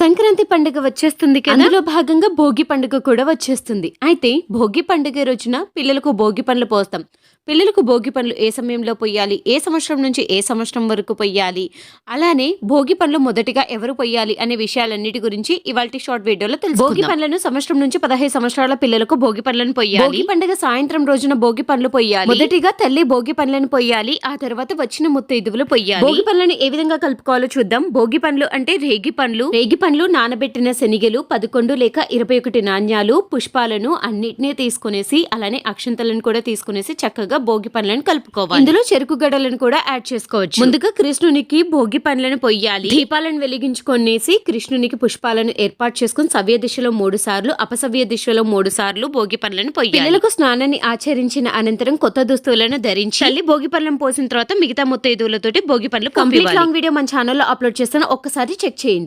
సంక్రాంతి పండుగ వచ్చేస్తుంది కదా? అందులో భాగంగా భోగి పండుగ కూడా వచ్చేస్తుంది. అయితే భోగి పండుగ రోజున పిల్లలకు భోగి పండ్లు పోస్తాం. పిల్లలకు భోగి పండ్లు ఏ సమయంలో పొయ్యాలి? ఏ సంవత్సరం నుంచి ఏ సంవత్సరం వరకు పొయ్యాలి? అలానే భోగి పండ్లు మొదటిగా ఎవరు పొయ్యాలి అనే విషయాలన్నిటి గురించి ఇవాళ షార్ట్ వీడియోలో తెలుసు భోగి పండ్లను సంవత్సరం నుంచి పదహైదు సంవత్సరాల పిల్లలకు భోగి పండ్లను పొయ్యాలి. భోగి పండుగ సాయంత్రం రోజున భోగి పండ్లు పొయ్యాలి. మొదటిగా తల్లి భోగి పండ్లను పొయ్యాలి. ఆ తర్వాత వచ్చిన ముత్తైదువులు పొయ్యాలి. భోగి పండ్లను ఏ విధంగా కలుపుకోవాలో చూద్దాం. భోగి పండ్లు అంటే రేగి పండ్లు. రేగి పండ్లు నానబెట్టిన శనిగలు పదకొండు లేక ఇరవై ఒకటి నాణ్యాలు పుష్పాలను అన్నిటినీ తీసుకునేసి అలానే అక్షంతలను కూడా తీసుకునేసి చక్కగా భోగి పండ్లను కలుపుకోవాలి. ఇందులో చెరుకు గడలను కూడా యాడ్ చేసుకోవచ్చు. ముందుగా కృష్ణునికి భోగి పండ్లను పొయ్యాలి. దీపాలను వెలిగించుకొనేసి కృష్ణునికి పుష్పాలను ఏర్పాటు చేసుకుని సవ్య దిశలో మూడు సార్లు అపసవ్య దిశలో మూడు సార్లు భోగి పండ్లను పొయ్యాలి. పిల్లలకు స్నానాన్ని ఆచరించిన అనంతరం కొత్త దుస్తువులను ధరించి తల్లి భోగి పండ్లను పోసిన తర్వాత మిగతా ముత్తైదువులతోటి భోగి పండ్లు కంప్లీట్ లాంగ్ వీడియో మన ఛానల్లో అప్లోడ్ చేస్తాను. ఒక్కసారి చెక్ చేయండి.